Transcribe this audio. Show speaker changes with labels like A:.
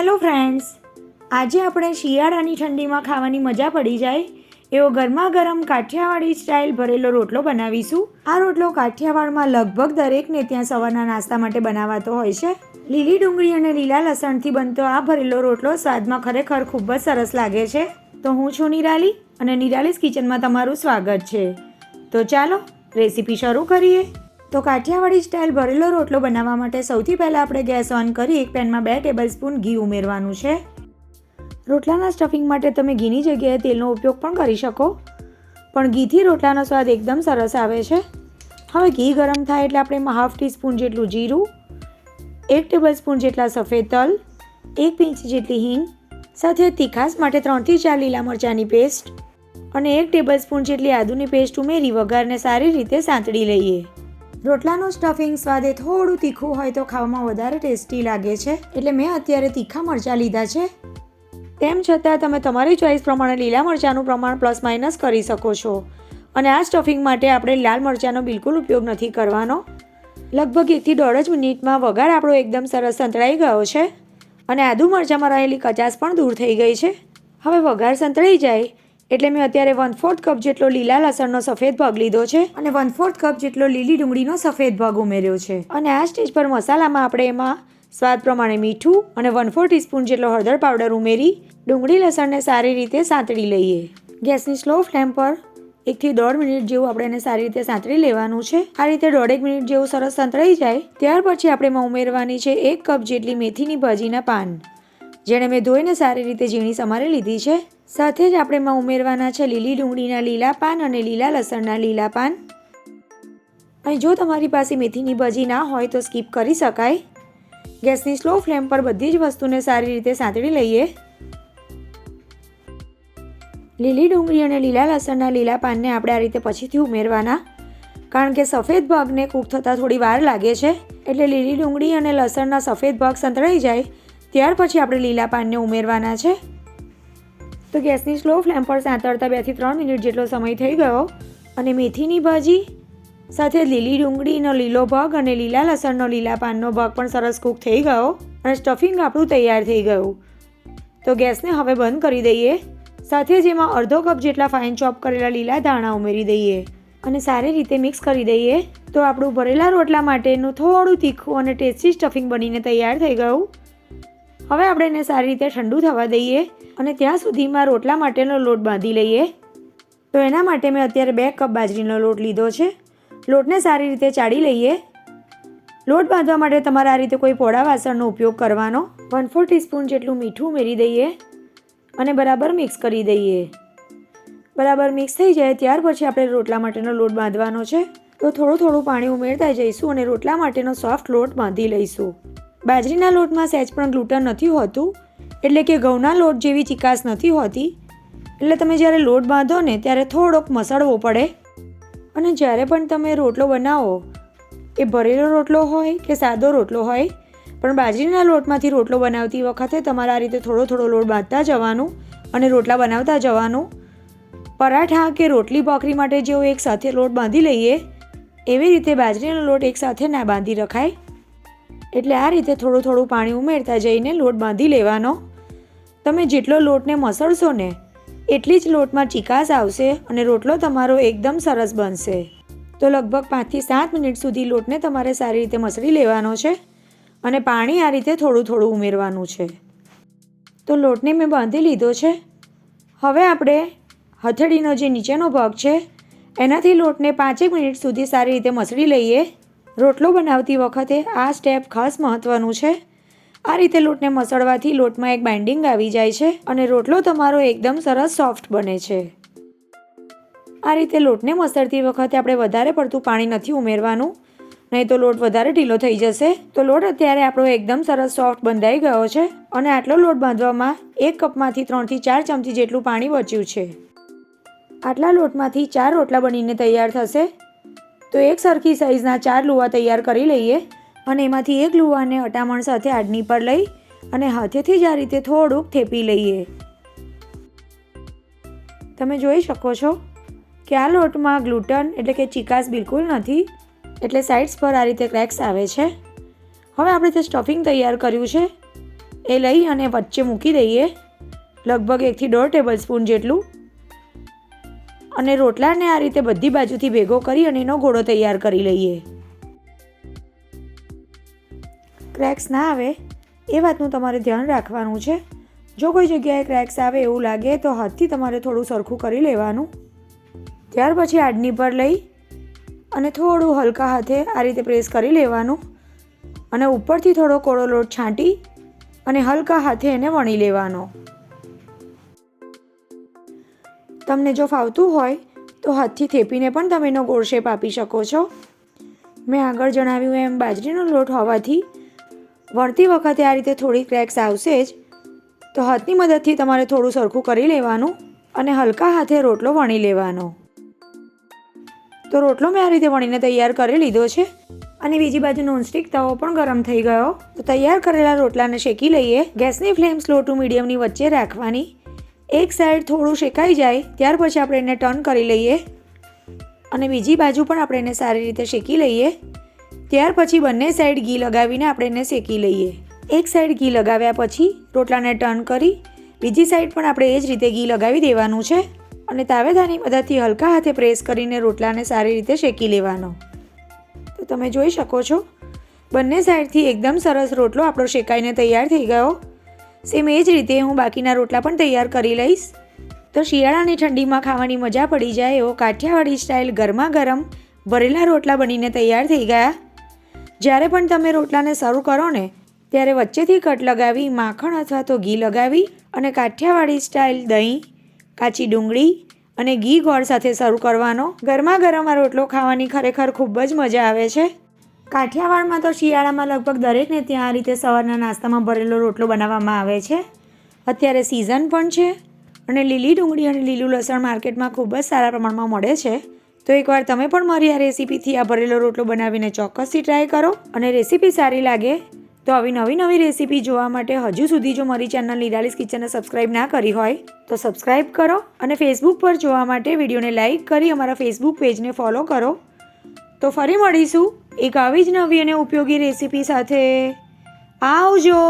A: Hello friends આજે આપણે શિયાળાની ઠંડીમાં ખાવાની મજા પડી જાય એવો ગરમા ગરમ કાઠિયાવાડી સ્ટાઇલ ભરેલો રોટલો બનાવીશું. આ રોટલો કાઠિયાવાડમાં લગભગ દરેકને ત્યાં સવારના નાસ્તા માટે બનાવાતો હોય છે. લીલી ડુંગળી અને લીલા લસણથી બનતો આ ભરેલો રોટલો સ્વાદમાં ખરેખર ખૂબ જ સરસ લાગે છે. તો હું છું નિરાલી અને નિરાલીસ કિચનમાં તમારું સ્વાગત છે. તો ચાલો રેસીપી શરૂ કરીએ. તો કાઠિયાવાડી સ્ટાઇલ ભરેલો રોટલો બનાવવા માટે સૌથી પહેલાં આપણે ગેસ ઓન કરી એક પેનમાં બે ટેબલ સ્પૂન ઘી ઉમેરવાનું છે. રોટલાના સ્ટફિંગ માટે તમે ઘીની જગ્યાએ તેલનો ઉપયોગ પણ કરી શકો. પણ ઘીથી રોટલાનો સ્વાદ એકદમ સરસ આવે છે. હવે ઘી ગરમ થાય એટલે આપણે એમાં હાફ ટીસ્પૂન જેટલું જીરું, એક ટેબલ સ્પૂન જેટલા સફેદ તલ, એક પિંચ જેટલી હિંગ, સાથે તીખાસ માટે ત્રણથી ચાર લીલા મરચાંની પેસ્ટ અને એક ટેબલ સ્પૂન જેટલી આદુની પેસ્ટ ઉમેરી વઘારને સારી રીતે સાંતળી લઈએ. રોટલાનું સ્ટફિંગ સ્વાદે થોડું તીખું હોય તો ખાવામાં વધારે ટેસ્ટી લાગે છે. એટલે મેં અત્યારે તીખા મરચાં લીધા છે. તેમ છતાં તમે તમારી ચોઈસ પ્રમાણે લીલા મરચાંનું પ્રમાણ પ્લસ માઇનસ કરી શકો છો. અને આ સ્ટફિંગ માટે આપણે લાલ મરચાંનો બિલકુલ ઉપયોગ નથી કરવાનો. લગભગ એકથી દોઢ જ મિનિટમાં વઘાર આપણો એકદમ સરસ સંતળાઈ ગયો છે. અને આદુ મરચાંમાં રહેલી કચાસ પણ દૂર થઈ ગઈ છે. હવે વઘાર સંતળાઈ જાય. એટલે મેં અત્યારે વન ફોર્થ કપ જેટલો લીલા લસણનો સફેદ ભાગ લીધો છે અને વન ફોર્થ કપ જેટલો લીલી ડુંગળીનો સફેદ ભાગ ઉમેર્યો છે. અને આ સ્ટેજ પર મસાલામાં આપણે એમાં સ્વાદ પ્રમાણે મીઠું અને વન ફોર ટીસ્પૂન જેટલો હળદર પાવડર ઉમેરી ડુંગળી લસણને સારી રીતે સાંતળી લઈએ. ગેસની સ્લો ફ્લેમ પર એકથી દોઢ મિનિટ જેવું આપણે એને સારી રીતે સાંતળી લેવાનું છે. આ રીતે દોઢેક મિનિટ જેવું સરસ સંતળાઈ જાય, ત્યાર પછી આપણે એમાં ઉમેરવાની છે એક કપ જેટલી મેથીની ભાજીના પાન. જેણે મેં ધોઈને સારી રીતે ઝીણી સમારી લીધી છે. સાથે જ આપણે એમાં ઉમેરવાના છે લીલી ડુંગળીના લીલા પાન અને લીલા લસણના લીલા પાન. અને જો તમારી પાસે મેથીની ભજી ના હોય તો સ્કીપ કરી શકાય. ગેસની સ્લો ફ્લેમ પર બધી જ વસ્તુને સારી રીતે સાંતળી લઈએ. લીલી ડુંગળી અને લીલા લસણના લીલા પાનને આપણે આ રીતે પછીથી ઉમેરવાના. કારણ કે સફેદ ભાગને કૂક થતાં થોડી વાર લાગે છે. એટલે લીલી ડુંગળી અને લસણના સફેદ ભાગ સંતળાઈ જાય. ત્યાર પછી આપણે લીલા પાનને ઉમેરવાના છે. તો ગેસની સ્લો ફ્લેમ પર સાંતળતા બેથી ત્રણ મિનિટ જેટલો સમય થઈ ગયો અને મેથીની ભાજી, સાથે લીલી ડુંગળીનો લીલો ભાગ અને લીલા લસણનો લીલા પાનનો ભાગ પણ સરસ કૂક થઈ ગયો અને સ્ટફિંગ આપણું તૈયાર થઈ ગયું. તો ગેસને હવે બંધ કરી દઈએ. સાથે જ એમાં અડધો કપ જેટલા ફાઇન ચોપ કરેલા લીલા ધાણા ઉમેરી દઈએ અને સારી રીતે મિક્સ કરી દઈએ. તો આપણું ભરેલા રોટલા માટેનું થોડું તીખું અને ટેસ્ટી સ્ટફિંગ બનીને તૈયાર થઈ ગયું. હવે આપણે એને સારી રીતે ઠંડુ થવા દઈએ અને ત્યાં સુધીમાં રોટલા માટેનો લોટ બાંધી લઈએ. તો એના માટે મેં અત્યારે બે કપ બાજરીનો લોટ લીધો છે. લોટને સારી રીતે ચાળી લઈએ. લોટ બાંધવા માટે તમારે આ રીતે કોઈ પોળા વાસણનો ઉપયોગ કરવાનો. વન ફોર ટીસ્પૂન જેટલું મીઠું ઉમેરી દઈએ અને બરાબર મિક્સ કરી દઈએ. બરાબર મિક્સ થઈ જાય ત્યાર પછી આપણે રોટલા માટેનો લોટ બાંધવાનો છે. તો થોડું થોડું પાણી ઉમેરતા જઈશું અને રોટલા માટેનો સોફ્ટ લોટ બાંધી લઈશું. બાજરીના લોટમાં સહેજ પણ ગ્લુટન નથી હોતું, એટલે કે ઘઉંના લોટ જેવી ચિકાસ નથી હોતી. એટલે તમે જ્યારે લોટ બાંધો ને ત્યારે થોડોક મસળવો પડે. અને જ્યારે પણ તમે રોટલો બનાવો, એ ભરેલો રોટલો હોય કે સાદો રોટલો હોય, પણ બાજરીના લોટમાંથી રોટલો બનાવતી વખતે તમારે આ રીતે થોડો થોડો લોટ બાંધતા જવાનું અને રોટલા બનાવતા જવાનું. પરાઠા કે રોટલી ભાખરી માટે જેવો એક સાથે લોટ બાંધી લઈએ, એવી રીતે બાજરીનો લોટ એકસાથે ના બાંધી રખાય. એટલે આ રીતે થોડું થોડું પાણી ઉમેરતા જઈને લોટ બાંધી લેવાનો. તમે જેટલો લોટને મસળશો ને, એટલી જ લોટમાં ચિકાસ આવશે અને રોટલો તમારો એકદમ સરસ બનશે. તો લગભગ પાંચથી સાત મિનિટ સુધી લોટને તમારે સારી રીતે મસળી લેવાનો છે અને પાણી આ રીતે થોડું થોડું ઉમેરવાનું છે. તો લોટને મેં બાંધી લીધો છે. હવે આપણે હથેળીનો જે નીચેનો ભાગ છે, એનાથી લોટને પાંચેક મિનિટ સુધી સારી રીતે મસળી લઈએ. રોટલો બનાવતી વખતે આ સ્ટેપ ખાસ મહત્ત્વનું છે. આ રીતે લોટને મસળવાથી લોટમાં એક બાઇન્ડિંગ આવી જાય છે અને રોટલો તમારો એકદમ સરસ સોફ્ટ બને છે. આ રીતે લોટને મસળતી વખતે આપણે વધારે પડતું પાણી નથી ઉમેરવાનું. નહીં તો લોટ વધારે ઢીલો થઈ જશે. તો લોટ અત્યારે આપણો એકદમ સરસ સોફ્ટ બંધાઈ ગયો છે અને આટલો લોટ બાંધવામાં એક કપમાંથી ત્રણથી ચાર ચમચી જેટલું પાણી બચ્યું છે. આટલા લોટમાંથી ચાર રોટલા બનીને તૈયાર થશે. તો એક સરખી સાઈઝના ચાર લુવા તૈયાર કરી લઈએ અને એમાંથી એક લુવાને અટામણ સાથે આડની પર લઈ અને હાથેથી જ આ રીતે થોડુંક થેપી લઈએ. તમે જોઈ શકો છો કે આ લોટમાં ગ્લુટન એટલે કે ચિકાસ બિલકુલ નથી, એટલે સાઇડ્સ પર આ રીતે ક્રેક્સ આવે છે. હવે આપણે જે સ્ટફિંગ તૈયાર કર્યું છે, એ લઈ અને વચ્ચે મૂકી દઈએ, લગભગ એકથી દોઢ ટેબલ સ્પૂન જેટલું. અને રોટલાને આ રીતે બધી બાજુથી ભેગો કરી અને એનો ગોળો તૈયાર કરી લઈએ. ક્રેક્સ ના આવે, એ વાતનું તમારે ધ્યાન રાખવાનું છે. જો કોઈ જગ્યાએ ક્રેક્સ આવે એવું લાગે તો હાથથી તમારે થોડું સરખું કરી લેવાનું. ત્યાર પછી આડની પર લઈ અને થોડું હલકા હાથે આ રીતે પ્રેસ કરી લેવાનું અને ઉપરથી થોડો કોળો લોટ છાંટી અને હલકા હાથે એને વણી લેવાનો. તમને જો ફાવતું હોય, તો હાથથી થેપીને પણ તમે એનો ગોળ શેપ આપી શકો છો. મેં આગળ જણાવ્યું એમ, બાજરીનો લોટ હોવાથી વણતી વખતે આ રીતે થોડી ક્રેક્સ આવશે જ. તો હાથની મદદથી તમારે થોડું સરખું કરી લેવાનું અને હલકા હાથે રોટલો વણી લેવાનો. તો રોટલો મેં આ રીતે વણીને તૈયાર કરી લીધો છે. અને બીજી બાજુ નોનસ્ટિક તવો પણ ગરમ થઈ ગયો. તો તૈયાર કરેલા રોટલાને શેકી લઈએ. ગેસની ફ્લેમ સ્લો ટુ મીડિયમની વચ્ચે રાખવાની. એક સાઈડ થોડું શેકાઈ જાય, ત્યાર પછી આપણે એને ટર્ન કરી લઈએ. અને બીજી બાજુ પણ આપણે એને સારી રીતે શેકી લઈએ. ત્યાર પછી બંને સાઈડ ઘી લગાવીને આપણે એને શેકી લઈએ. એક સાઈડ ઘી લગાવ્યા પછી રોટલાને ટર્ન કરી, બીજી સાઈડ પણ આપણે એ જ રીતે ઘી લગાવી દેવાનું છે. અને તાવેદાની મદદથી હલકા હાથે પ્રેસ કરીને રોટલાને સારી રીતે શેકી લેવાનો. તો તમે જોઈ શકો છો, બંને સાઈડથી એકદમ સરસ રોટલો આપણો શેકાઈને તૈયાર થઈ ગયો. સેમ એ જ રીતે હું બાકીના રોટલા પણ તૈયાર કરી લઈશ. તો શિયાળાની ઠંડીમાં ખાવાની મજા પડી જાય એવો કાઠિયાવાડી સ્ટાઇલ ગરમા ગરમ ભરેલા રોટલા બનીને તૈયાર થઈ ગયા. જ્યારે પણ તમે રોટલાને શરૂ કરો ને, ત્યારે વચ્ચેથી કટ લગાવી, માખણ અથવા તો ઘી લગાવી અને કાઠિયાવાડી સ્ટાઇલ દહીં, કાચી ડુંગળી અને ઘી ગોળ સાથે સર્વ કરવાનો ગરમા ગરમ આ રોટલો ખાવાની ખરેખર ખૂબ જ મજા આવે છે. કાઠિયાવાડમાં તો શિયાળામાં લગભગ દરેકને ત્યાં રીતે સવારના નાસ્તામાં ભરેલો રોટલો બનાવવામાં આવે છે. અત્યારે સિઝન પણ છે અને લીલી ડુંગળી અને લીલું લસણ માર્કેટમાં ખૂબ જ સારા પ્રમાણમાં મળે છે. તો એકવાર તમે પણ મારી આ રેસીપીથી આ ભરેલો રોટલો બનાવીને ચોક્કસથી ટ્રાય કરો અને રેસીપી સારી લાગે તો આવી નવી નવી રેસીપી જોવા માટે હજુ સુધી જો મારી ચેનલ નિરાલીસ કિચનને સબસ્ક્રાઇબ ના કરી હોય તો સબસ્ક્રાઇબ કરો અને ફેસબુક પર જોવા માટે વિડીયોને લાઇક કરી અમારા ફેસબુક પેજને ફોલો કરો. તો ફરી મળીશું એક આવી જ નવી અને ઉપયોગી રેસીપી સાથે આવજો.